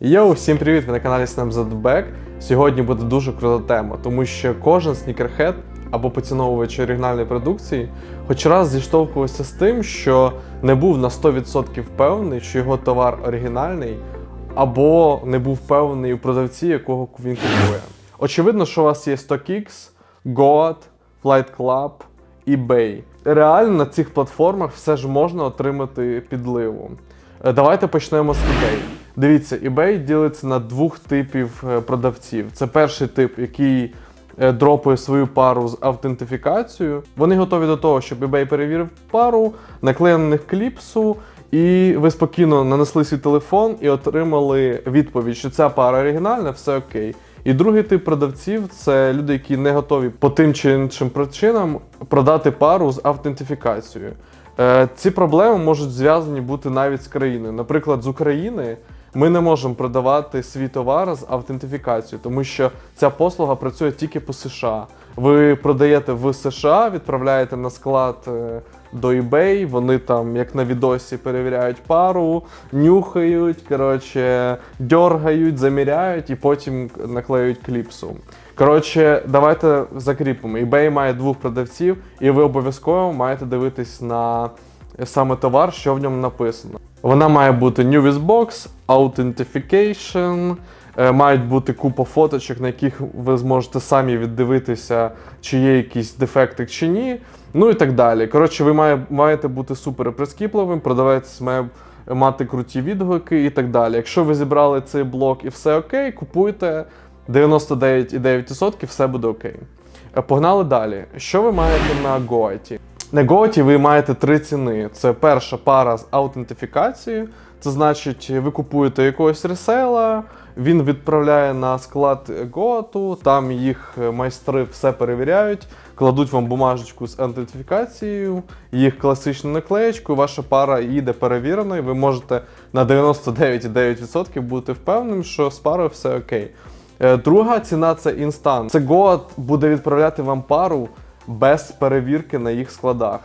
Йоу, всім привіт! Ви на каналі SnapZBack. Сьогодні буде дуже крута тема, тому що кожен снікерхед або поціновувач оригінальної продукції хоч раз зіштовхувався з тим, що не був на 100% впевнений, що його товар оригінальний, або не був впевнений у продавці, якого він купує. Очевидно, що у вас є StockX, Goat, Flight Club, eBay. Реально на цих платформах все ж можна отримати підливу. Е, Давайте почнемо з eBay. Дивіться, eBay ділиться на двох типів е, продавців. Це перший тип, який е, дропує свою пару з автентифікацією. Вони готові до того, щоб eBay перевірив пару, наклеїв на них кліпсу, і ви спокійно нанесли свій телефон і отримали відповідь, що ця пара оригінальна, все окей. І другий тип продавців це люди, які не готові по тим чи іншим причинам продати пару з автентифікацією. Е, Ці проблеми можуть зв'язані бути навіть з країною. Наприклад, з України ми не можемо продавати свій товар з автентифікацією, тому що ця послуга працює тільки по США. Ви продаєте в США, відправляєте на склад е, до eBay, вони там, як на відосі, перевіряють пару, нюхають, коротше, дергають, заміряють і потім наклеюють кліпсу. Коротше, давайте закріпимо. eBay має двох продавців, і ви обов'язково маєте дивитись на саме товар, що в ньому написано. Вона має бути New Box, Authentication, е, мають бути купа фоточок, на яких ви зможете самі віддивитися, чи є якісь дефекти чи ні. Ну і так далі. Коротше, ви має, маєте бути супер прискіпливим, продавець має мати круті відгуки і так далі. Якщо ви зібрали цей блок і все окей, купуйте 99,9% все буде окей. Е, Погнали далі. Що ви маєте на Goaті? На Goaті ви маєте три ціни. Це перша пара з аутентифікацією. Це значить, ви купуєте якогось ресейла, він відправляє на склад Goatу, там їх майстри все перевіряють, кладуть вам бумажечку з аутентифікацією, їх класичну наклеєчку, ваша пара їде перевіреною. Ви можете на 99,9% бути впевненим, що з парою все окей. Е, Друга ціна це інстант. Це Goat буде відправляти вам пару без перевірки на їх складах.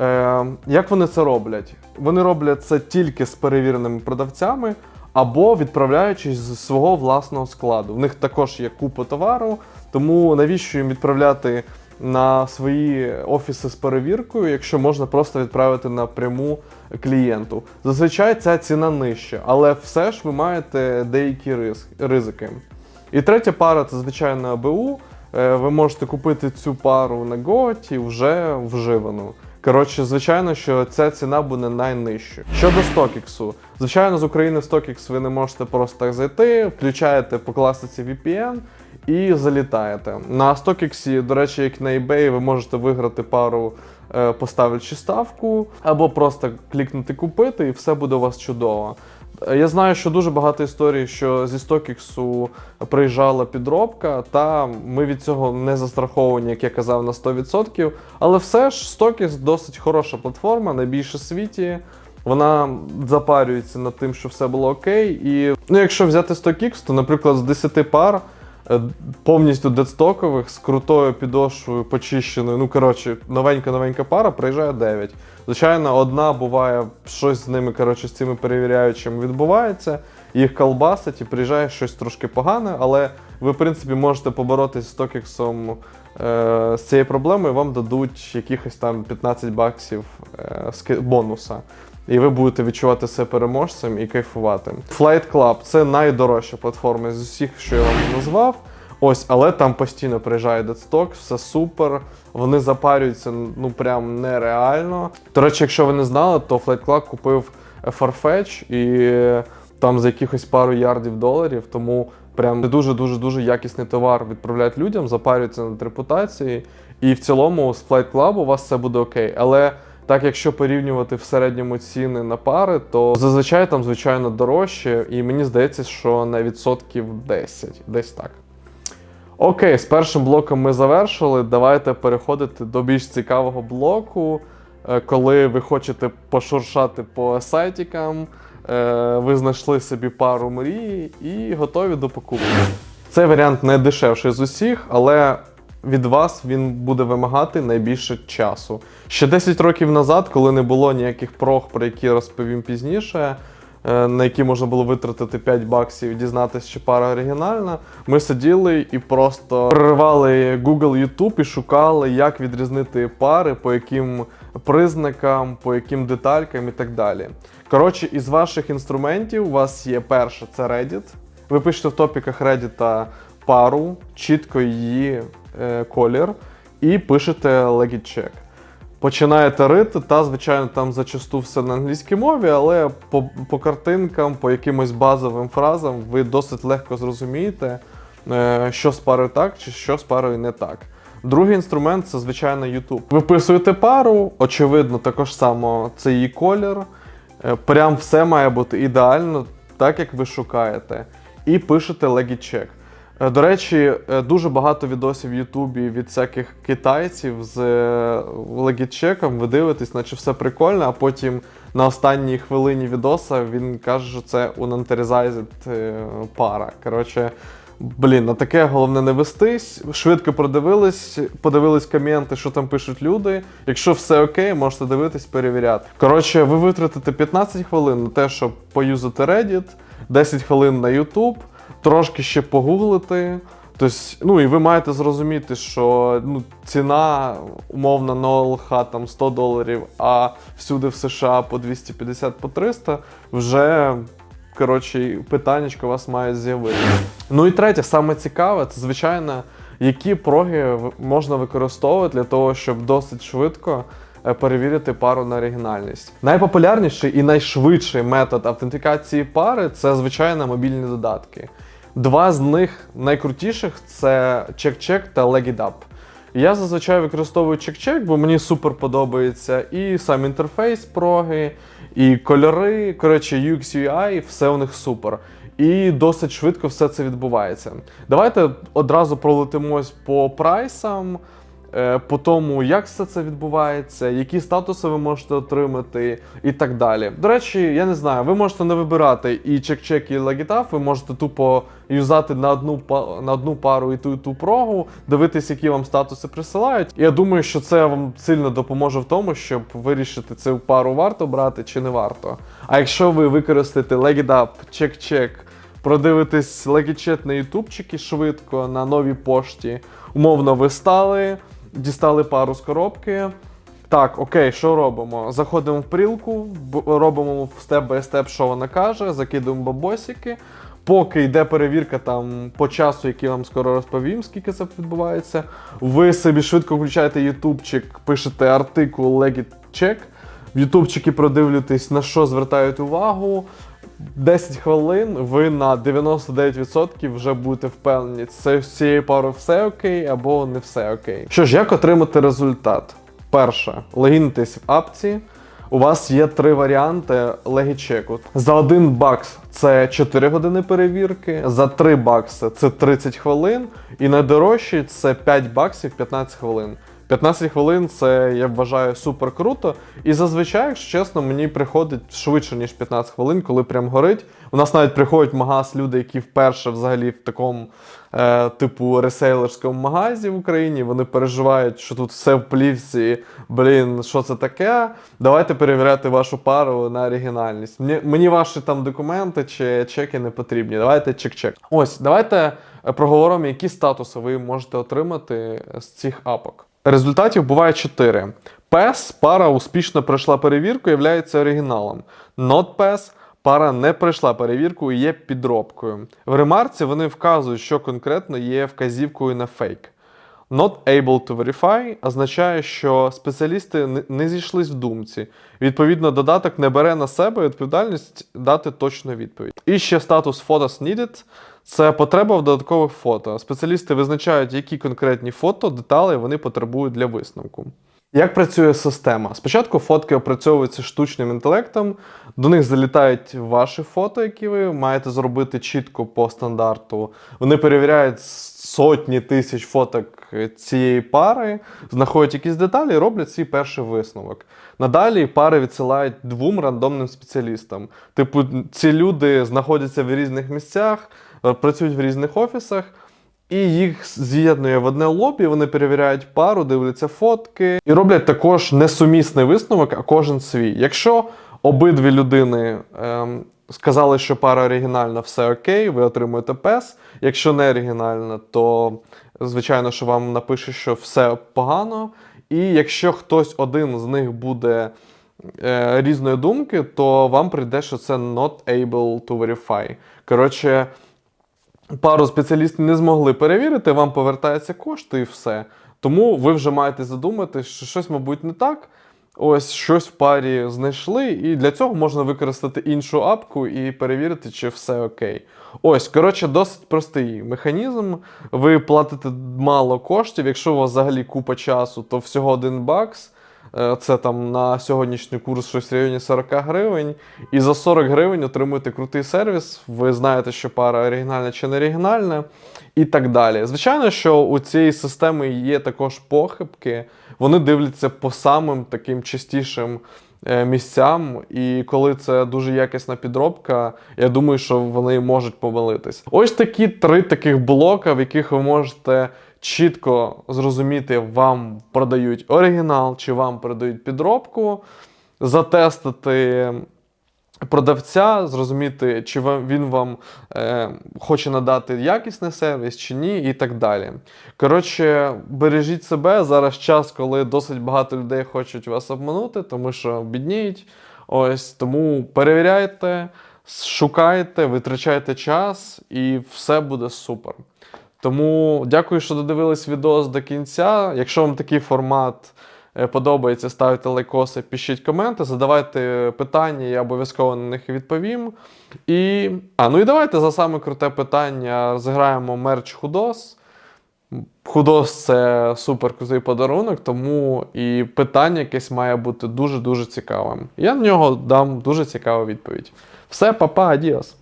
Е, як вони це роблять? Вони роблять це тільки з перевіреними продавцями або відправляючи з свого власного складу. В них також є купа товару, тому навіщо їм відправляти на свої офіси з перевіркою, якщо можна просто відправити напряму клієнту. Зазвичай ця ціна нижча, але все ж ви маєте деякі ризики. І третя пара це звичайно АБУ. Е, Ви можете купити цю пару на Готі вже вживану. Коротше, звичайно, що ця ціна буде найнижчою. Щодо StockX, звичайно, з України в StockX ви не можете просто так зайти, включаєте по класиці VPN і залітаєте. На StockX, до речі, як на eBay, ви можете виграти пару, е, поставивши ставку, або просто клікнути купити, і все буде у вас чудово. Я знаю, що дуже багато історій, що зі StockX приїжджала підробка, та ми від цього не застраховані, як я казав, на 100%. Але все ж StockX досить хороша платформа, найбільше в світі. Вона запарюється над тим, що все було окей. І ну, якщо взяти StockX, то, наприклад, з 10 пар повністю дедстокових з крутою підошвою, почищеною. Ну, коротше, новенька-новенька пара приїжджає 9. Звичайно, одна буває, щось з ними, коротше, з цими перевіряючими відбувається, їх колбасить і приїжджає щось трошки погане, але ви, в принципі, можете поборотися з Токіксом е, з цією проблемою, вам дадуть якихось там 15 баксів е, бонуса. І ви будете відчувати себе переможцем і кайфувати. Flight Club це найдорожча платформа з усіх, що я вам назвав. Ось, але там постійно приїжджає Deadstock, все супер. Вони запарюються ну прям нереально. До речі, якщо ви не знали, то Flight Club купив Farfetch і там за якихось пару ярдів доларів, тому прям дуже дуже дуже якісний товар відправляють людям, запарюються над репутацією. І в цілому з Flight Club у вас все буде окей. Але так, якщо порівнювати в середньому ціни на пари, то зазвичай там, звичайно, дорожче, і мені здається, що на відсотків 10, десь так. Окей, з першим блоком ми завершили. Давайте переходити до більш цікавого блоку, е, коли ви хочете пошуршати по сайтикам, е, ви знайшли собі пару мрії і готові до покупки. Цей варіант не дешевший з усіх, але від вас він буде вимагати найбільше часу. Ще 10 років назад, коли не було ніяких прог, про які розповім пізніше, е, на які можна було витратити 5 баксів і дізнатися, чи пара оригінальна. Ми сиділи і просто переривали Google, YouTube і шукали, як відрізнити пари, по яким признакам, по яким деталькам і так далі. Коротше, із ваших інструментів у вас є перше, це Reddit. Ви пишете в топіках Reddit пару, чітко її е, колір, і пишете Legit Check. Починаєте рити, та, звичайно, там зачасту все на англійській мові, але по, по картинкам, по якимось базовим фразам ви досить легко зрозумієте, е, що з парою так чи що з парою не так. Другий інструмент це, звичайно, YouTube. Ви вписуєте пару, очевидно, також само це її колір. Е, Прям все має бути ідеально, так як ви шукаєте. І пишете Legit Check. Е, До речі, е, дуже багато відосів в Ютубі від всяких китайців з е, легітчеком. Ви дивитесь, наче все прикольно, а потім на останній хвилині відоса він каже, що це unautorized е, пара. Коротше, блін, на таке головне не вестись. Швидко продивились, подивились коменти, що там пишуть люди. Якщо все окей, можете дивитись, перевіряти. Коротше, ви витратите 15 хвилин на те, щоб поюзати Reddit, 10 хвилин на YouTube трошки ще погуглити. Тобто, ну і ви маєте зрозуміти, що ну, ціна умовно на ОЛХ там 100 доларів, а всюди в США по 250 по 300 вже коротше, питаннячко у вас має з'явитися. Ну і третє, саме цікаве, це звичайно, які проги можна використовувати для того, щоб досить швидко е, перевірити пару на оригінальність. Найпопулярніший і найшвидший метод автентикації пари це звичайно мобільні додатки. Два з них найкрутіших це чек-чек та LegitUp. Я зазвичай використовую чек-чек, бо мені супер подобається і сам інтерфейс проги, і кольори. Коротше, UX UI, все у них супер. І досить швидко все це відбувається. Давайте одразу пролетимось по прайсам, по тому, як все це відбувається, які статуси ви можете отримати, і так далі. До речі, я не знаю, ви можете не вибирати і чек-чек, і Logitap, ви можете тупо юзати на одну на одну пару і ту і ту прогу, дивитись, які вам статуси присилають. Я думаю, що це вам сильно допоможе в тому, щоб вирішити цю пару варто брати чи не варто. А якщо ви використаєте Logitap, чек-чек, продивитись легічет на ютубчики швидко на новій пошті. Умовно, ви стали, дістали пару з коробки. Так, окей, що робимо? Заходимо в прілку, робимо степ бай степ, що вона каже, закидуємо бабосики. Поки йде перевірка там по часу, який вам скоро розповім, скільки це відбувається. Ви собі швидко включаєте ютубчик, пишете артикул Legit Check. В ютубчики продивлюєтесь, на що звертають увагу. 10 хвилин ви на 99% вже будете впевнені, це з цією парою все окей або не все окей. Що ж, як отримати результат? Перше, логінитесь в апці. У вас є три варіанти легічеку. За 1 бакс це 4 години перевірки, за 3 бакси це 30 хвилин, і найдорожчий це 5 баксів 15 хвилин. 15 хвилин це я вважаю супер круто. І зазвичай, якщо чесно, мені приходить швидше, ніж 15 хвилин, коли прям горить. У нас навіть приходять в магаз люди, які вперше взагалі в такому е, типу ресейлерському магазі в Україні. Вони переживають, що тут все в плівці. Блін, що це таке? Давайте перевіряти вашу пару на оригінальність. Мені, мені ваші там документи чи чеки не потрібні. Давайте чек-чек. Ось, давайте е, проговоримо, які статуси ви можете отримати з цих апок. Результатів буває 4. PES пара успішно пройшла перевірку є оригіналом. Not PES пара не пройшла перевірку і є підробкою. В ремарці вони вказують, що конкретно є вказівкою на фейк. Not able to verify означає, що спеціалісти не зійшлись в думці. Відповідно, додаток не бере на себе відповідальність дати точну відповідь. І ще статус Photos Needed – це потреба в додаткових фото. Спеціалісти визначають, які конкретні фото, деталі вони потребують для висновку. Як працює система? Спочатку фотки опрацьовуються штучним інтелектом, до них залітають ваші фото, які ви маєте зробити чітко по стандарту. Вони перевіряють сотні тисяч фоток цієї пари, знаходять якісь деталі і роблять свій перший висновок. Надалі пари відсилають двом рандомним спеціалістам. Типу, ці люди знаходяться в різних місцях, працюють в різних офісах. І їх з'єднує в одне лобі, вони перевіряють пару, дивляться фотки і роблять також несумісний висновок, а кожен свій. Якщо обидві людини ем, сказали, що пара оригінальна, все окей, ви отримуєте пес. Якщо не оригінальна, то звичайно, що вам напише, що все погано. І якщо хтось один з них буде е, різної думки, то вам прийде, що це not able to verify. Коротше, пару спеціалістів не змогли перевірити, вам повертаються кошти і все. Тому ви вже маєте задумати, що щось, мабуть, не так. Ось щось в парі знайшли, і для цього можна використати іншу апку і перевірити, чи все окей. Ось, коротше, досить простий механізм. Ви платите мало коштів. Якщо у вас взагалі купа часу, то всього один бакс. Е, Це там на сьогоднішній курс щось в районі 40 гривень. І за 40 гривень отримуєте крутий сервіс. Ви знаєте, що пара оригінальна чи не оригінальна, і так далі. Звичайно, що у цієї системи є також похибки. Вони дивляться по самим таким частішим е, місцям. І коли це дуже якісна підробка, я думаю, що вони можуть помилитись. Ось такі три таких блока, в яких ви можете чітко зрозуміти, вам продають оригінал чи вам продають підробку, затестити продавця, зрозуміти, чи він вам е, хоче надати якісний сервіс чи ні, і так далі. Коротше, бережіть себе. Зараз час, коли досить багато людей хочуть вас обманути, тому що бідніють. Ось тому перевіряйте, шукайте, витрачайте час, і все буде супер. Тому дякую, що додивились відео до кінця. Якщо вам такий формат е, подобається, ставте лайкоси, пишіть коменти, задавайте питання, я обов'язково на них відповім. І. А, ну і давайте за саме круте питання розіграємо мерч Худос. Худос це супер крутий подарунок, тому і питання якесь має бути дуже-дуже цікавим. Я на нього дам дуже цікаву відповідь. Все, папа, адіос.